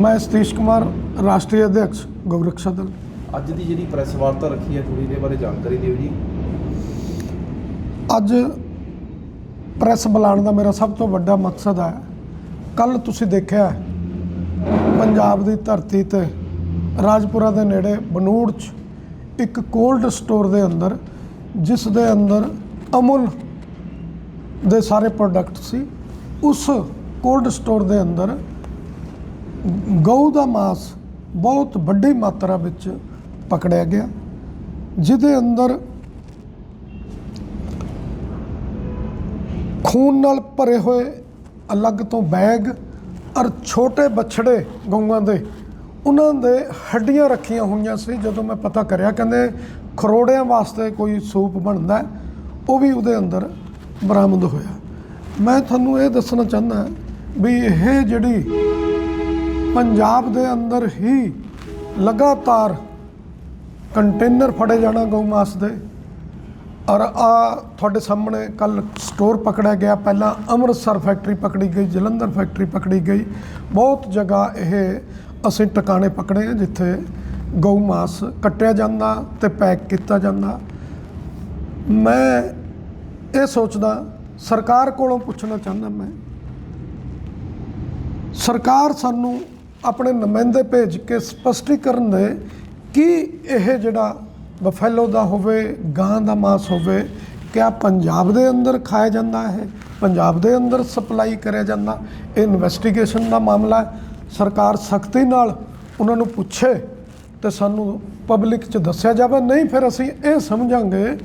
ਮੈਂ ਸਤੀਸ਼ ਕੁਮਾਰ ਰਾਸ਼ਟਰੀ ਅਧਿਕਸ਼ ਗੋਰਖਸ਼ਾ ਦਲ ਅੱਜ ਦੀ ਜਿਹੜੀ ਪ੍ਰੈਸ ਵਾਰਤਾ ਰੱਖੀ ਹੈ ਥੋੜੀ ਇਹਦੇ ਬਾਰੇ ਜਾਣਕਾਰੀ ਦਿਓ ਜੀ। ਅੱਜ ਪ੍ਰੈਸ ਬੁਲਾਉਣ ਦਾ ਮੇਰਾ ਸਭ ਤੋਂ ਵੱਡਾ ਮਕਸਦ ਹੈ। ਕੱਲ ਤੁਸੀਂ ਦੇਖਿਆ ਪੰਜਾਬ ਦੀ ਧਰਤੀ ਤੇ ਰਾਜਪੁਰਾ ਦੇ ਨੇੜੇ ਬਨੂੜ 'ਚ ਇੱਕ ਕੋਲਡ ਸਟੋਰ ਦੇ ਅੰਦਰ ਜਿਸ ਦੇ ਅੰਦਰ ਅਮੁਲ ਦੇ ਸਾਰੇ ਪ੍ਰੋਡਕਟ ਸੀ ਉਸ ਕੋਲਡ ਸਟੋਰ ਦੇ ਅੰਦਰ ਗਊ ਦਾ ਮਾਸ ਬਹੁਤ ਵੱਡੀ ਮਾਤਰਾ ਵਿੱਚ ਪਕੜਿਆ ਗਿਆ, ਜਿਹਦੇ ਅੰਦਰ ਖੂਨ ਨਾਲ ਭਰੇ ਹੋਏ ਅਲੱਗ ਤੋਂ ਬੈਗ ਔਰ ਛੋਟੇ ਬਛੜੇ ਗਊਆਂ ਦੇ, ਉਹਨਾਂ ਦੇ ਹੱਡੀਆਂ ਰੱਖੀਆਂ ਹੋਈਆਂ ਸੀ, ਜਦੋਂ ਮੈਂ ਪਤਾ ਕਰਿਆ ਕਹਿੰਦੇ ਖਰੋੜਿਆਂ ਵਾਸਤੇ ਕੋਈ ਸੂਪ ਬਣਦਾ, ਉਹ ਵੀ ਉਹਦੇ ਅੰਦਰ ਬਰਾਮਦ ਹੋਇਆ। ਮੈਂ ਤੁਹਾਨੂੰ ਇਹ ਦੱਸਣਾ ਚਾਹੁੰਦਾ ਵੀ ਇਹ ਜਿਹੜੀ ਪੰਜਾਬ ਦੇ ਅੰਦਰ ਹੀ ਲਗਾਤਾਰ ਕੰਟੇਨਰ ਫੜੇ ਜਾਣਾ ਗਊ ਮਾਸ ਦੇ। ਔਰ ਆ ਤੁਹਾਡੇ ਸਾਹਮਣੇ ਕੱਲ ਸਟੋਰ ਪਕੜਿਆ ਗਿਆ। ਪਹਿਲਾਂ ਅੰਮ੍ਰਿਤਸਰ ਫੈਕਟਰੀ ਪਕੜੀ ਗਈ, ਜਲੰਧਰ ਫੈਕਟਰੀ ਪਕੜੀ ਗਈ। ਬਹੁਤ ਜਗ੍ਹਾ ਇਹ ਅਸੀਂ ਟਿਕਾਣੇ ਪਕੜੇ ਆ ਜਿੱਥੇ ਗਊ ਮਾਸ ਕੱਟਿਆ ਜਾਂਦਾ ਤੇ ਪੈਕ ਕੀਤਾ ਜਾਂਦਾ। ਮੈਂ ਇਹ ਸੋਚਦਾ, ਸਰਕਾਰ ਕੋਲੋਂ ਪੁੱਛਣਾ ਚਾਹੁੰਦਾ ਮੈਂ, ਸਰਕਾਰ ਸਾਨੂੰ ਆਪਣੇ ਨੁਮਾਇੰਦੇ ਭੇਜ ਕੇ ਸਪਸ਼ਟੀਕਰਨ ਦੇ ਕਿ ਇਹ ਜਿਹੜਾ ਬਫੈਲੋ ਦਾ ਹੋਵੇ, ਗਾਂ ਦਾ ਮਾਸ ਹੋਵੇ, ਕਿਆ ਪੰਜਾਬ ਦੇ ਅੰਦਰ ਖਾਇਆ ਜਾਂਦਾ ਹੈ ਪੰਜਾਬ ਦੇ ਅੰਦਰ ਸਪਲਾਈ ਕਰਿਆ ਜਾਂਦਾ? ਇਹ ਇਨਵੈਸਟੀਗੇਸ਼ਨ ਦਾ ਮਾਮਲਾ ਹੈ। ਸਰਕਾਰ ਸਖਤੀ ਨਾਲ ਉਹਨਾਂ ਨੂੰ ਪੁੱਛੇ ਤੇ ਸਾਨੂੰ ਪਬਲਿਕ 'ਚ ਦੱਸਿਆ ਜਾਵੇ। ਨਹੀਂ, ਫਿਰ ਅਸੀਂ ਇਹ ਸਮਝਾਂਗੇ,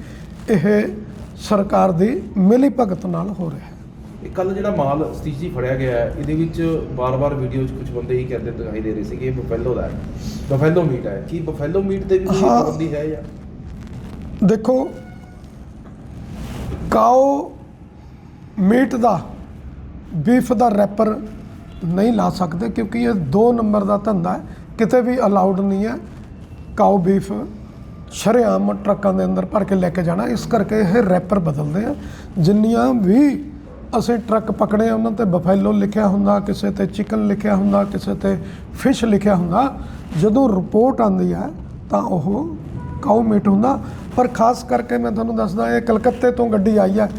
ਇਹ ਸਰਕਾਰ ਦੀ ਮਿਲੀ ਭਗਤ ਨਾਲ ਹੋ ਰਿਹਾ ਇਹ ਕੱਲ ਜਿਹੜਾ ਮਾਲ ਸਤੀਸ਼ ਜੀ ਫੜਿਆ ਗਿਆ ਹੈ ਇਹਦੇ ਵਿੱਚ ਬਾਰ-ਬਾਰ ਵੀਡੀਓ 'ਚ ਕੁਝ ਬੰਦੇ ਹੀ ਕਹਿੰਦੇ ਦਿਖਾਈ ਦੇ ਰਹੇ ਸੀਗੇ ਇਹ ਬਫੈਲੋ ਦਾ ਹੈ। ਬਫੈਲੋ ਮੀਟ ਹੈ। ਕੀ ਬਫੈਲੋ ਮੀਟ ਤੇ ਵੀ ਕੋਈ ਹਾਂ। ਪਾਬੰਦੀ ਹੈ ਜਾਂ? ਦੇਖੋ ਕਾਓ ਮੀਟ ਦਾ ਬੀਫ ਦਾ ਰੈਪਰ ਨਹੀਂ ਲਾ ਸਕਦੇ ਕਿਉਂਕਿ ਇਹ ਦੋ ਨੰਬਰ ਦਾ ਧੰਦਾ ਹੈ। ਕਿਤੇ ਵੀ ਅਲਾਉਡ ਨਹੀਂ ਹੈ ਕਾਓ ਬੀਫ ਸ਼ਰੇਆਮ ਟਰੱਕਾਂ ਦੇ ਅੰਦਰ ਭਰ ਕੇ ਲੈ ਕੇ ਜਾਣਾ। ਇਸ ਕਰਕੇ ਇਹ ਰੈਪਰ ਬਦਲਦੇ ਆ। ਜਿੰਨੀਆਂ ਵੀ ਅਸੀਂ ਟਰੱਕ ਪਕੜੇ ਉਹਨਾਂ ਤੇ ਬਫੈਲੋ ਲਿਖਿਆ ਹੁੰਦਾ ਕਿਸੇ ਤੇ ਚਿਕਨ ਲਿਖਿਆ ਹੁੰਦਾ ਕਿਸੇ ਤੇ ਫਿਸ਼ ਲਿਖਿਆ ਹੁੰਦਾ। ਜਦੋਂ ਰਿਪੋਰਟ ਆਉਂਦੀ ਹੈ ਤਾਂ ਉਹ ਕਾਊ ਮੀਟ ਹੁੰਦਾ। ਪਰ ਖਾਸ ਕਰਕੇ ਮੈਂ ਤੁਹਾਨੂੰ ਦੱਸਦਾ ਇਹ ਕਲਕੱਤੇ ਤੋਂ ਗੱਡੀ ਆਈ ਹੈ।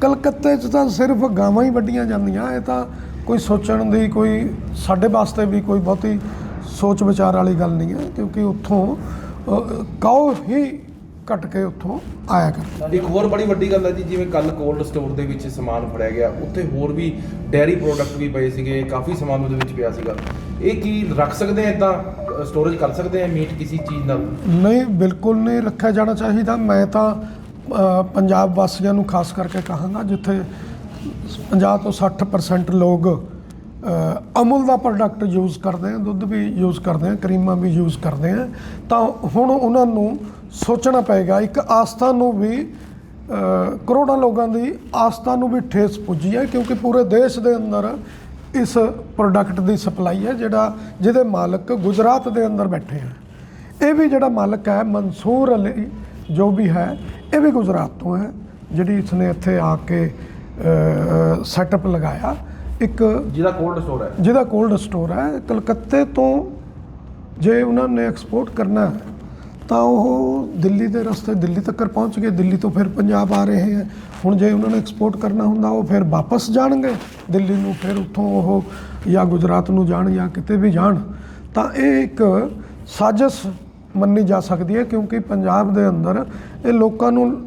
ਕਲਕੱਤੇ 'ਚ ਤਾਂ ਸਿਰਫ ਗਾਵਾਂ ਹੀ ਵੱਡੀਆਂ ਜਾਂਦੀਆਂ। ਇਹ ਤਾਂ ਕੋਈ ਸੋਚਣ ਦੀ ਕੋਈ ਸਾਡੇ ਵਾਸਤੇ ਵੀ ਕੋਈ ਬਹੁਤੀ ਸੋਚ ਵਿਚਾਰ ਵਾਲੀ ਗੱਲ ਨਹੀਂ ਹੈ ਕਿਉਂਕਿ ਉੱਥੋਂ ਅ, ਕਾਊ ਹੀ ਕੱਟ ਕੇ ਉੱਥੋਂ ਆਇਆ ਕਰ। ਇੱਕ ਹੋਰ ਬੜੀ ਵੱਡੀ ਗੱਲ ਹੈ ਜੀ ਜਿਵੇਂ ਕੱਲ ਕੋਲਡ ਸਟੋਰ ਦੇ ਵਿੱਚ ਸਮਾਨ ਫੜਿਆ ਗਿਆ ਉੱਥੇ ਹੋਰ ਵੀ ਡੈਰੀ ਪ੍ਰੋਡਕਟ ਵੀ ਪਏ ਸੀਗੇ ਕਾਫੀ ਸਮਾਨ ਉਹਦੇ ਵਿੱਚ ਪਿਆ ਸੀਗਾ। ਇਹ ਕੀ ਰੱਖ ਸਕਦੇ ਆ ਇਦਾਂ ਸਟੋਰੇਜ ਕਰ ਸਕਦੇ ਆ ਮੀਟ ਕਿਸੇ ਚੀਜ਼ ਨਾਲ? ਨਹੀਂ ਬਿਲਕੁਲ ਨਹੀਂ ਰੱਖਿਆ ਜਾਣਾ ਚਾਹੀਦਾ। ਮੈਂ ਤਾਂ ਅ, ਪੰਜਾਬ ਵਾਸੀਆਂ ਨੂੰ ਖਾਸ ਕਰਕੇ ਕਹਾਂਗਾ ਜਿੱਥੇ 50 ਤੋਂ 60% ਲੋਕ ਅ, ਅਮੁਲ ਦਾ ਪ੍ਰੋਡਕਟ ਯੂਜ਼ ਕਰਦੇ ਆ ਦੁੱਧ ਵੀ ਯੂਜ਼ ਕਰਦੇ ਆ ਕਰੀਮਾਂ ਵੀ ਯੂਜ਼ ਕਰਦੇ ਆ ਤਾਂ ਹੁਣ ਉਹਨਾਂ ਨੂੰ ਸੋਚਣਾ ਪਏਗਾ। ਇੱਕ ਆਸਥਾ ਨੂੰ ਵੀ ਕਰੋੜਾਂ ਲੋਕਾਂ ਦੀ ਆਸਥਾ ਨੂੰ ਵੀ ਠੇਸ ਪੁੱਜੀ ਹੈ ਕਿਉਂਕਿ ਪੂਰੇ ਦੇਸ਼ ਦੇ ਅੰਦਰ ਇਸ ਪ੍ਰੋਡਕਟ ਦੀ ਸਪਲਾਈ ਹੈ ਜਿਹੜਾ ਜਿਹਦੇ ਮਾਲਕ ਗੁਜਰਾਤ ਦੇ ਅੰਦਰ ਬੈਠੇ ਹਨ। ਇਹ ਵੀ ਜਿਹੜਾ ਮਾਲਕ ਹੈ ਮਨਸੂਰ ਅਲੀ ਜੋ ਵੀ ਹੈ ਇਹ ਵੀ ਗੁਜਰਾਤ ਤੋਂ ਹੈ ਜਿਹੜੀ ਇਸਨੇ ਇੱਥੇ ਆ ਕੇ ਸੈਟਅਪ ਲਗਾਇਆ। ਇੱਕ ਜਿਹਦਾ ਕੋਲਡ ਸਟੋਰ ਹੈ। ਜਿਹਦਾ ਕੋਲਡ ਸਟੋਰ ਹੈ ਕਲਕੱਤੇ ਤੋਂ ਜੇ ਉਹਨਾਂ ਨੇ ਐਕਸਪੋਰਟ ਕਰਨਾ ਹੈ ਤਾਂ ਉਹ ਦਿੱਲੀ ਦੇ ਰਸਤੇ ਦਿੱਲੀ ਤੱਕ ਪਹੁੰਚ ਗਏ। ਦਿੱਲੀ ਤੋਂ ਫਿਰ ਪੰਜਾਬ ਆ ਰਹੇ ਹੈ। ਹੁਣ ਜੇ ਉਹਨਾਂ ਨੇ ਐਕਸਪੋਰਟ ਕਰਨਾ ਹੁੰਦਾ, ਉਹ ਫਿਰ ਵਾਪਸ ਜਾਣਗੇ। ਦਿੱਲੀ ਨੂੰ ਫਿਰ ਉੱਥੋਂ ਉਹ ਜਾਂ ਗੁਜਰਾਤ ਨੂੰ ਜਾਣ ਜਾਂ ਕਿਤੇ ਵੀ ਜਾਣ। ਤਾਂ ਇਹ ਇੱਕ ਸਾਜ਼ਿਸ਼ ਮੰਨੀ ਜਾ ਸਕਦੀ ਹੈ ਕਿਉਂਕਿ ਪੰਜਾਬ ਦੇ ਅੰਦਰ ਇਹ ਲੋਕਾਂ ਨੂੰ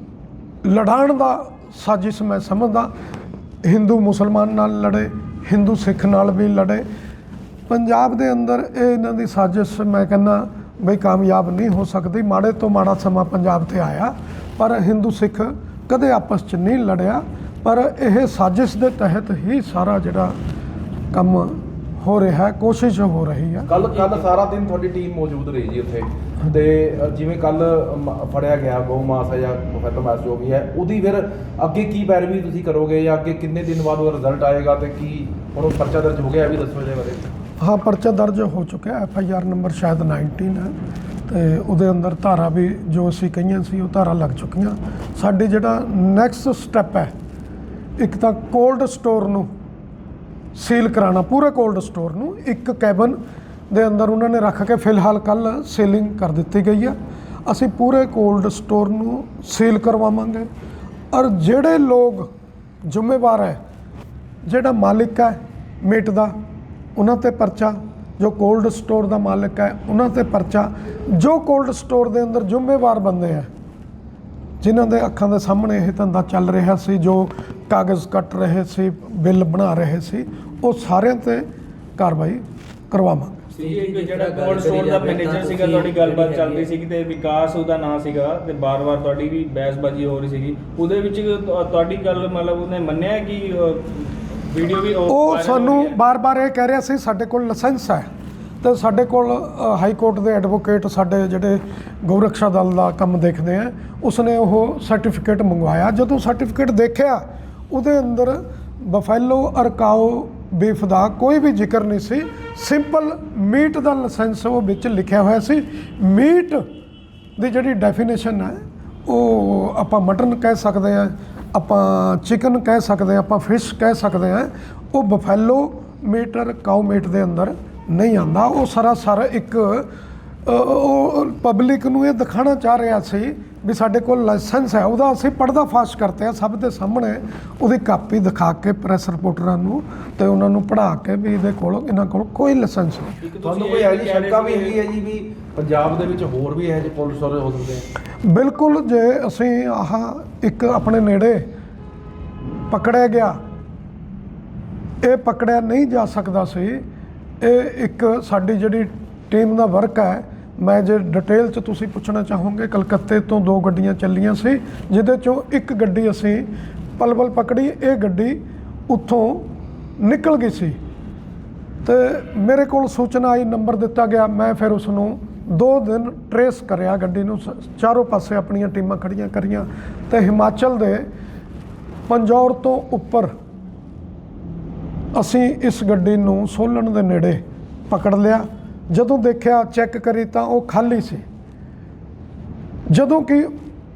ਲੜਾਉਣ ਦਾ ਸਾਜ਼ਿਸ਼ ਮੈਂ ਸਮਝਦਾ। ਹਿੰਦੂ ਮੁਸਲਮਾਨ ਨਾਲ ਲੜੇ, ਹਿੰਦੂ ਸਿੱਖ ਨਾਲ ਵੀ ਲੜੇ। ਪੰਜਾਬ ਦੇ ਅੰਦਰ ਇਹ ਇਹਨਾਂ ਦੀ ਸਾਜ਼ਿਸ਼ ਮੈਂ ਕਹਿੰਦਾ ਬਈ ਕਾਮਯਾਬ ਨਹੀਂ ਹੋ ਸਕਦੀ। ਮਾੜੇ ਤੋਂ ਮਾੜਾ ਸਮਾਂ ਪੰਜਾਬ ਤੇ ਆਇਆ ਪਰ ਹਿੰਦੂ ਸਿੱਖ ਕਦੇ ਆਪਸ 'ਚ ਨਹੀਂ ਲੜਿਆ। ਪਰ ਇਹ ਸਾਜ਼ਿਸ਼ ਦੇ ਤਹਿਤ ਹੀ ਸਾਰਾ ਜਿਹੜਾ ਕੰਮ ਹੋ ਰਿਹਾ ਹੈ ਕੋਸ਼ਿਸ਼ ਹੋ ਰਹੀ ਹੈ ਕੱਲ ਕੱਲ ਸਾਰਾ ਦਿਨ ਤੁਹਾਡੀ ਟੀਮ ਮੌਜੂਦ ਰਹੀ ਜੀ ਉੱਥੇ। ਤੇ ਅ, ਜਿਵੇਂ ਕੱਲ ਫੜਿਆ ਗਿਆ ਗਊ ਮਾਸ ਹੈ ਜਾਂ ਬਫੈਲੋ ਮਾਸ ਜੋ ਵੀ ਹੈ ਉਹਦੀ ਫਿਰ ਅੱਗੇ ਕੀ ਪੈਰਵੀ ਤੁਸੀਂ ਕਰੋਗੇ ਜਾਂ ਅੱਗੇ ਕਿੰਨੇ ਦਿਨ ਬਾਅਦ ਉਹਦਾ ਰਿਜ਼ਲਟ ਆਏਗਾ ਤੇ ਕੀ ਹੁਣ ਉਹ ਪਰਚਾ ਦਰਜ ਹੋ ਗਿਆ ਇਹ ਵੀ ਦੱਸੋ ਇਹਦੇ ਬਾਰੇ। ਹਾਂ, ਪਰਚਾ ਦਰਜ ਹੋ ਚੁੱਕਿਆ ਐਫ ਆਈ ਆਰ ਨੰਬਰ ਸ਼ਾਇਦ 19 ਹੈ। ਤੇ ਉਹਦੇ ਅੰਦਰ ਧਾਰਾ ਵੀ ਜੋ ਅਸੀਂ ਕਹੀਆਂ ਸੀ, ਉਹ ਧਾਰਾ ਲੱਗ ਚੁੱਕੀਆਂ। ਸਾਡੇ ਜਿਹੜਾ ਨੈਕਸਟ ਸਟੈਪ ਹੈ, ਇੱਕ ਤਾਂ ਕੋਲਡ ਸਟੋਰ ਨੂੰ ਸੀਲ ਕਰਾਉਣਾ, ਪੂਰੇ ਕੋਲਡ ਸਟੋਰ ਨੂੰ ਇੱਕ ਕੈਬਨ ਦੇ ਅੰਦਰ ਉਹਨਾਂ ਨੇ ਰੱਖ ਕੇ ਫਿਲਹਾਲ ਕੱਲ ਸੇਲਿੰਗ ਕਰ ਦਿੱਤੀ ਗਈ ਹੈ। ਅਸੀਂ ਪੂਰੇ ਕੋਲਡ ਸਟੋਰ ਨੂੰ ਸੇਲ ਕਰਵਾਵਾਂਗੇ। ਔਰ ਜਿਹੜੇ ਲੋਕ ਜ਼ਿੰਮੇਵਾਰ ਹੈ, ਜਿਹੜਾ ਮਾਲਿਕ ਹੈ, ਮੀਟ ਦਾ ਉਹਨਾਂ ਤੇ ਪਰਚਾ, ਜੋ ਕੋਲਡ ਸਟੋਰ ਦਾ ਮਾਲਕ ਹੈ, ਉਹਨਾਂ ਤੇ ਪਰਚਾ, ਜੋ ਕੋਲਡ ਸਟੋਰ ਦੇ ਅੰਦਰ ਜ਼ਿੰਮੇਵਾਰ ਬੰਦੇ ਆ ਜਿਨ੍ਹਾਂ ਦੇ ਅੱਖਾਂ ਦੇ ਸਾਹਮਣੇ ਇਹ ਧੰਦਾ ਚੱਲ ਰਿਹਾ ਸੀ, ਜੋ ਕਾਗਜ਼ ਕੱਟ ਰਹੇ ਸੀ, ਬਿੱਲ ਬਣਾ ਰਹੇ ਸੀ, ਉਹ ਸਾਰਿਆਂ ਤੇ ਕਾਰਵਾਈ ਕਰਵਾਵਾਂਗੇ। ਜਿਹੜਾ ਕੋਲਡ ਸਟੋਰ ਦਾ ਮੈਨੇਜਰ ਸੀਗਾ, ਤੁਹਾਡੀ ਗੱਲਬਾਤ ਚੱਲ ਰਹੀ ਸੀਗੀ ਤੇ ਵਿਕਾਸ ਉਹਦਾ ਨਾਂ ਸੀਗਾ ਤੇ ਬਾਰ-ਬਾਰ ਤੁਹਾਡੀ ਵੀ ਬਹਿਸਬਾਜ਼ੀ ਹੋ ਰਹੀ ਸੀਗੀ। ਉਹਦੇ ਵਿੱਚ ਤੁਹਾਡੀ ਗੱਲ ਮਤਲਬ ਉਹਨੇ ਮੰਨਿਆ ਕਿ ਵੀਡੀਓ ਵੀ ਉਹ ਸਾਨੂੰ? ਬਾਰ-ਬਾਰ ਇਹ ਕਹਿ ਰਿਹਾ ਸੀ ਸਾਡੇ ਕੋਲ ਲਾਇਸੈਂਸ ਹੈ। ਤੇ ਸਾਡੇ ਕੋਲ ਹਾਈ ਕੋਰਟ ਦੇ ਐਡਵੋਕੇਟ ਸਾਡੇ ਜਿਹੜੇ ਗਊਰਕਸ਼ਾ ਦਲ ਦਾ ਕੰਮ ਦੇਖਦੇ ਆ ਉਸਨੇ ਉਹ ਸਰਟੀਫਿਕੇਟ ਮੰਗਵਾਇਆ। ਜਦੋਂ ਸਰਟੀਫਿਕੇਟ ਦੇਖਿਆ ਉਹਦੇ ਅੰਦਰ ਬਫੈਲੋ ਔਰ ਕਾਓ ਬੀਫ ਦਾ ਕੋਈ ਵੀ ਜ਼ਿਕਰ ਨਹੀਂ ਸੀ। ਸਿੰਪਲ ਮੀਟ ਦਾ ਲਾਇਸੈਂਸ ਉਹ ਵਿੱਚ ਲਿਖਿਆ ਹੋਇਆ ਸੀ। ਮੀਟ ਦੀ ਜਿਹੜੀ ਡੈਫੀਨੇਸ਼ਨ ਹੈ ਉਹ ਆਪਾਂ ਮਟਨ ਕਹਿ ਸਕਦੇ ਆ ਆਪਾਂ ਚਿਕਨ ਕਹਿ ਸਕਦੇ ਆ ਆਪਾਂ ਫਿਸ਼ ਕਹਿ ਸਕਦੇ ਆ ਉਹ ਬਫੈਲੋ ਮੀਟਰ ਕਾਊ ਮੀਟ ਦੇ ਅੰਦਰ ਨਹੀਂ ਆਂਦਾ ਉਹ ਸਰਾਸਰ ਇੱਕ ਅ, ਉਹ ਪਬਲਿਕ ਨੂੰ ਇਹ ਦਿਖਾਣਾ ਚਾਹ ਰਿਹਾ ਸੀ ਵੀ ਸਾਡੇ ਕੋਲ ਲਾਇਸੈਂਸ ਹੈ। ਉਹਦਾ ਅਸੀਂ ਪਰਦਾ ਫਾਸ਼ ਕਰਤੇ ਆ ਸਭ ਦੇ ਸਾਹਮਣੇ ਉਹਦੀ ਕਾਪੀ ਦਿਖਾ ਕੇ ਪ੍ਰੈਸ ਰਿਪੋਰਟਰਾਂ ਨੂੰ ਤੇ ਉਹਨਾਂ ਨੂੰ ਪੜ੍ਹਾ ਕੇ ਵੀ ਇਹਦੇ ਕੋਲ ਇਹਨਾਂ ਕੋਲ ਕੋਈ ਲਾਇਸੈਂਸ ਨਹੀਂ। ਇੱਕ ਤੁਹਾਨੂੰ ਕੋਈ ਰਹੇ ਸ਼ੰਕਾ ਵੀ ਹੈਗੀ ਹੈ ਜੀ ਵੀ ਪੰਜਾਬ ਦੇ ਵਿੱਚ ਹੋਰ ਵੀ ਇਹੋ ਜਿਹੇ ਸਟੋਰੇਜ ਹੋ ਸਕਦੇ ਆ? ਬਿਲਕੁਲ ਜੇ ਅਸੀਂ ਆਹ ਇੱਕ ਆਪਣੇ ਨੇੜੇ ਪਕੜਿਆ ਗਿਆ। ਇਹ ਪਕੜਿਆ ਨਹੀਂ ਜਾ ਸਕਦਾ ਸੀ। ਇਹ ਇੱਕ ਸਾਡੀ ਜਿਹੜੀ ਟੀਮ ਦਾ ਵਰਕ ਹੈ, ਮੈਂ ਜੇ ਡਿਟੇਲ ਚ ਤੁਸੀਂ ਪੁੱਛਣਾ ਚਾਹੋਗੇ, ਕਲਕੱਤੇ ਤੋਂ ਦੋ ਗੱਡੀਆਂ ਚੱਲੀਆਂ ਸੀ, ਜਿਹਦੇ ਚੋਂ ਇੱਕ ਗੱਡੀ ਅਸੀਂ ਪਲਵਲ ਪਕੜੀ, ਇਹ ਗੱਡੀ ਉੱਥੋਂ ਨਿਕਲ ਗਈ ਸੀ। ਤੇ ਮੇਰੇ ਕੋਲ ਸੂਚਨਾ ਆਈ, ਨੰਬਰ ਦਿੱਤਾ ਗਿਆ, ਮੈਂ ਫਿਰ ਉਸ ਨੂੰ ਦੋ ਦਿਨ ਟਰੇਸ ਕਰਿਆ ਗੱਡੀ ਨੂੰ, ਸ- ਚਾਰੋਂ ਪਾਸੇ ਆਪਣੀਆਂ ਟੀਮਾਂ ਖੜੀਆਂ ਕਰੀਆਂ ਤੇ ਹਿਮਾਚਲ ਦੇ ਪੰਜੌਰ ਤੋਂ ਉੱਪਰ ਅਸੀਂ ਇਸ ਗੱਡੀ ਨੂੰ ਸੋਲਣ ਦੇ ਨੇੜੇ ਪਕੜ ਲਿਆ। ਜਦੋਂ ਦੇਖਿਆ, ਚੈੱਕ ਕਰੀ ਤਾਂ ਉਹ ਖਾਲੀ ਸੀ। ਜਦੋਂ ਕਿ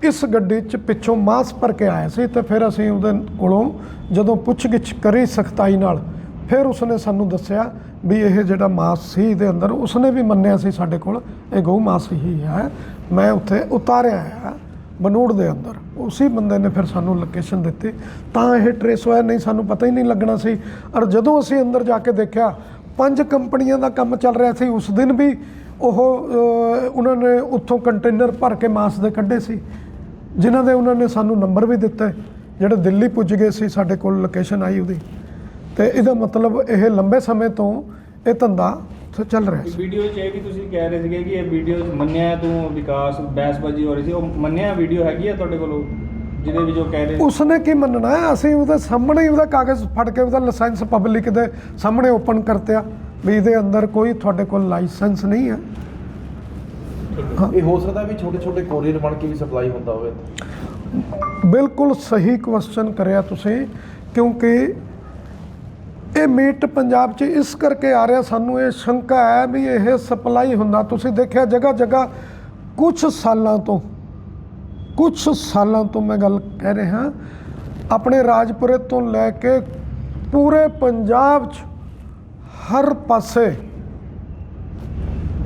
ਇਸ ਗੱਡੀ 'ਚ ਪਿੱਛੋਂ ਮਾਸ ਭਰ ਕੇ ਆਇਆ ਸੀ ਤੇ ਫਿਰ ਅਸੀਂ ਉਹਦੇ ਕੋਲੋਂ ਜਦੋਂ ਪੁੱਛਗਿੱਛ ਕਰੀ ਸਖਤਾਈ ਨਾਲ ਫਿਰ ਉਸਨੇ ਸਾਨੂੰ ਦੱਸਿਆ ਵੀ ਇਹ ਜਿਹੜਾ ਮਾਸ ਸੀ ਇਹਦੇ ਅੰਦਰ, ਉਸਨੇ ਵੀ ਮੰਨਿਆ ਸੀ ਸਾਡੇ ਕੋਲ, ਇਹ ਗਊ ਮਾਸ ਹੀ ਹੈ, ਮੈਂ ਉੱਥੇ ਉਤਾਰਿਆ ਹੈ ਬਨੂੜ ਦੇ ਅੰਦਰ। ਉਸੇ ਬੰਦੇ ਨੇ ਫਿਰ ਸਾਨੂੰ ਲੋਕੇਸ਼ਨ ਦਿੱਤੀ। ਤਾਂ ਇਹ ਟਰੇਸ ਹੋਇਆ, ਨਹੀਂ ਸਾਨੂੰ ਪਤਾ ਹੀ ਨਹੀਂ ਲੱਗਣਾ ਸੀ। ਔਰ ਜਦੋਂ ਅਸੀਂ ਅੰਦਰ ਜਾ ਕੇ ਦੇਖਿਆ, ਪੰਜ ਕੰਪਨੀਆਂ ਦਾ ਕੰਮ ਚੱਲ ਰਿਹਾ ਸੀ। ਉਸ ਦਿਨ ਵੀ ਉਹ ਉਹਨਾਂ ਨੇ ਉੱਥੋਂ ਕੰਟੇਨਰ ਭਰ ਕੇ ਮਾਸ ਦੇ ਕੱਢੇ ਸੀ, ਜਿਨ੍ਹਾਂ ਦੇ ਉਹਨਾਂ ਨੇ ਸਾਨੂੰ ਨੰਬਰ ਵੀ ਦਿੱਤੇ। ਜਿਹੜੇ ਦਿੱਲੀ ਪੁੱਜ ਗਏ ਸੀ, ਸਾਡੇ ਕੋਲ ਲੋਕੇਸ਼ਨ ਆਈ ਉਹਦੀ। ਤੇ ਇਹਦਾ ਮਤਲਬ ਇਹ ਲੰਬੇ ਸਮੇਂ ਤੋਂ ਇਹ ਧੰਦਾ ਚੱਲ ਰਿਹਾ ਸੀ। ਵੀਡੀਓ 'ਚ ਇਹ ਵੀ ਤੁਸੀਂ ਕਹਿ ਰਹੇ ਸੀਗੇ ਕਿ ਇਹ ਵੀਡੀਓ 'ਚ ਮੰਨਿਆ ਤੂੰ ਵਿਕਾਸ ਬਹਿਸਬਾਜ਼ੀ ਹੋ ਰਹੀ ਸੀ। ਉਹ ਮੰਨਿਆ ਵੀਡੀਓ ਹੈਗੀ ਆ ਤੁਹਾਡੇ ਕੋਲ? ਜਿਹਦੇ ਵਿੱਚ ਉਹ ਕਹਿ ਰਹੇ ਉਸਨੇ ਕੀ ਮੰਨਣਾ ਹੈ? ਅਸੀਂ ਉਹਦੇ ਸਾਹਮਣੇ ਹੀ ਉਹਦਾ ਕਾਗਜ਼ ਫੜ ਕੇ ਉਹਦਾ ਲਾਇਸੈਂਸ ਪਬਲਿਕ ਦੇ ਸਾਹਮਣੇ ਓਪਨ ਕਰਤਿਆ ਵੀ ਇਹਦੇ ਅੰਦਰ ਕੋਈ ਤੁਹਾਡੇ ਕੋਲ ਲਾਇਸੈਂਸ ਨਹੀਂ ਹੈ। ਇਹ ਹੋ ਸਕਦਾ ਵੀ ਛੋਟੇ ਛੋਟੇ ਕੋਰੀਅਰ ਬਣ ਕੇ ਵੀ ਸਪਲਾਈ ਹੁੰਦਾ ਹੋਵੇ। ਬਿਲਕੁਲ ਸਹੀ ਕੁਐਸਚਨ ਕਰਿਆ ਤੁਸੀਂ ਕਿਉਂਕਿ ਇਹ ਮੀਟ ਪੰਜਾਬ 'ਚ ਇਸ ਕਰਕੇ ਆ ਰਿਹਾ, ਸਾਨੂੰ ਇਹ ਸ਼ੰਕਾ ਹੈ ਵੀ ਇਹ ਸਪਲਾਈ ਹੁੰਦਾ। ਤੁਸੀਂ ਦੇਖਿਆ ਜਗ੍ਹਾ ਜਗ੍ਹਾ ਕੁਝ ਸਾਲਾਂ ਤੋਂ ਕੁਝ ਸਾਲਾਂ ਤੋਂ ਮੈਂ ਗੱਲ ਕਹਿ ਰਿਹਾ ਆਪਣੇ ਰਾਜਪੁਰੇ ਤੋਂ ਲੈ ਕੇ ਪੂਰੇ ਪੰਜਾਬ 'ਚ ਹਰ ਪਾਸੇ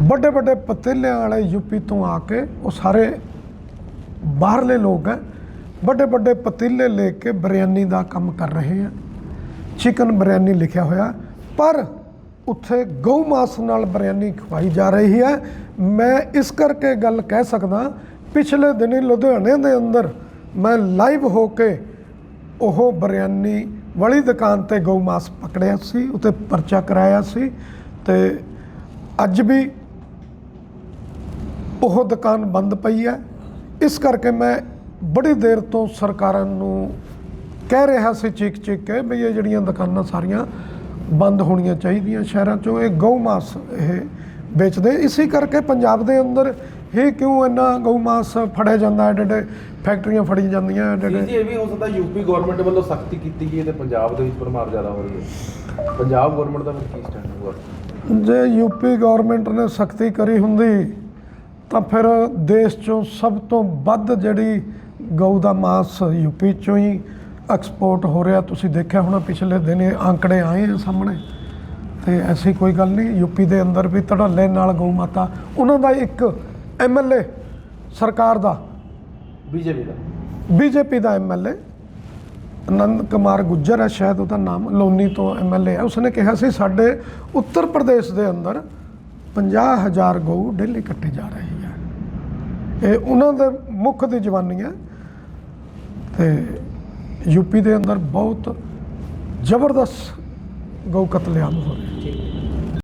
ਵੱਡੇ ਵੱਡੇ ਪਤੀਲਿਆਂ ਵਾਲੇ ਯੂਪੀ ਤੋਂ ਆ ਕੇ ਉਹ ਸਾਰੇ ਬਾਹਰਲੇ ਲੋਕ ਹੈ, ਵੱਡੇ ਵੱਡੇ ਪਤੀਲੇ ਲੈ ਕੇ ਬਿਰਿਆਨੀ ਦਾ ਕੰਮ ਕਰ ਰਹੇ ਆ। ਚਿਕਨ ਬਿਰਿਆਨੀ ਲਿਖਿਆ ਹੋਇਆ, ਪਰ ਉੱਥੇ ਗਊ ਮਾਸ ਨਾਲ ਬਿਰਿਆਨੀ ਖਵਾਈ ਜਾ ਰਹੀ ਹੈ। ਮੈਂ ਇਸ ਕਰਕੇ ਗੱਲ ਕਹਿ ਸਕਦਾ, ਪਿਛਲੇ ਦਿਨੀ ਲੁਧਿਆਣੇ ਦੇ ਅੰਦਰ ਮੈਂ ਲਾਈਵ ਹੋ ਕੇ ਉਹ ਬਿਰਿਆਨੀ ਵਾਲੀ ਦੁਕਾਨ ਤੇ ਗਊ ਮਾਸ ਪਕੜਿਆ ਸੀ, ਉੱਤੇ ਪਰਚਾ ਕਰਾਇਆ ਸੀ ਤੇ ਅੱਜ ਵੀ ਉਹ ਦੁਕਾਨ ਬੰਦ ਪਈ ਹੈ। ਇਸ ਕਰਕੇ ਮੈਂ ਬੜੀ ਦੇਰ ਤੋਂ ਸਰਕਾਰਾਂ ਨੂੰ ਕਹਿ ਰਿਹਾ ਸੀ ਚੀਕ ਚੀਕ ਕੇ ਵੀ ਇਹ ਜਿਹੜੀਆਂ ਦੁਕਾਨਾਂ ਸਾਰੀਆਂ ਬੰਦ ਹੋਣੀਆਂ ਚਾਹੀਦੀਆਂ ਸ਼ਹਿਰਾਂ 'ਚੋਂ ਇਹ ਗਊ ਮਾਸ ਇਹ ਵੇਚਦੇ। ਇਸੇ ਕਰਕੇ ਪੰਜਾਬ ਦੇ ਅੰਦਰ ਹੀ ਕਿਉਂ ਇੰਨਾ ਗਊ ਮਾਸ ਫੜਿਆ ਜਾਂਦਾ ਐਡੇ ਐਡੇ ਫੈਕਟਰੀਆਂ ਫੜੀ ਜਾਂਦੀਆਂ ਐਡੇ ਜੀ ਇਹ ਵੀ ਹੋ ਸਕਦਾ ਯੂਪੀ ਗਵਰਨਮੈਂਟ ਵੱਲੋਂ ਸਖਤੀ ਕੀਤੀ ਗਈ ਹੈ ਤੇ ਪੰਜਾਬ ਦੇ ਵਿੱਚ ਭਰਮਾਰ ਜ਼ਿਆਦਾ ਹੋ ਰਹੀ ਹੈ। ਪੰਜਾਬ ਗਵਰਨਮੈਂਟ ਦਾ ਕੀ ਸਟੈਂਡ ਹੋਊਗਾ? ਜੇ ਯੂਪੀ ਗਵਰਨਮੈਂਟ ਨੇ ਸਖਤੀ ਕਰੀ ਹੁੰਦੀ ਤਾਂ ਫਿਰ ਦੇਸ਼ ਚੋਂ ਸਭ ਤੋਂ ਵੱਧ ਜਿਹੜੀ ਗਊ ਦਾ ਮਾਸ ਯੂਪੀ ਚੋਂ ਹੀ ਐਕਸਪੋਰਟ ਹੋ ਰਿਹਾ ਤੁਸੀਂ ਦੇਖਿਆ ਹੋਣਾ ਪਿਛਲੇ ਦਿਨ ਆંકੜੇ ਆਏ ਆ ਸਾਹਮਣੇ। ਤੇ ਐਸੀ ਕੋਈ ਗੱਲ ਨਹੀਂ ਯੂਪੀ ਦੇ ਅੰਦਰ ਵੀ ਧੜੱਲੇ ਨਾਲ ਗਊ ਮਾਤਾ। ਉਹਨਾਂ ਦਾ ਇੱਕ ਐਮਐਲਏ ਸਰਕਾਰ ਦਾ। ਬੀਜੇਪੀ ਦਾ। ਬੀਜੇਪੀ ਦਾ ਐਮਐਲਏ ਆਨੰਦ ਕੁਮਾਰ ਗੁੱਜਰ ਹੈ ਸ਼ਾਇਦ ਉਹਦਾ ਨਾਮ ਲੋਨੀ ਤੋਂ ਐਮਐਲਏ ਹੈ। ਉਸਨੇ ਕਿਹਾ ਸੀ ਸਾਡੇ ਉੱਤਰ ਪ੍ਰਦੇਸ਼ ਦੇ ਅੰਦਰ 50000 ਗਊ ਡੇਲੀ ਕੱਟੀ ਜਾ ਰਹੀ ਹੈ। ਇਹ ਉਹਨਾਂ ਦੇ ਮੁੱਖ ਦੀ ਜਵਾਨੀ ਹੈ। ਤੇ ਯੂਪੀ ਦੇ ਅੰਦਰ ਬਹੁਤ ਜ਼ਬਰਦਸਤ ਗਊ ਕਤਲੇਆਮ ਹੋ ਰਿਹਾ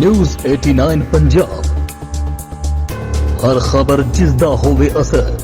ਨਿਊਜ਼ 89 ਪੰਜਾਬ ਹਰ ਖਬਰ ਜਿਸ ਦਾ ਹੋਵੇ ਅਸਰ।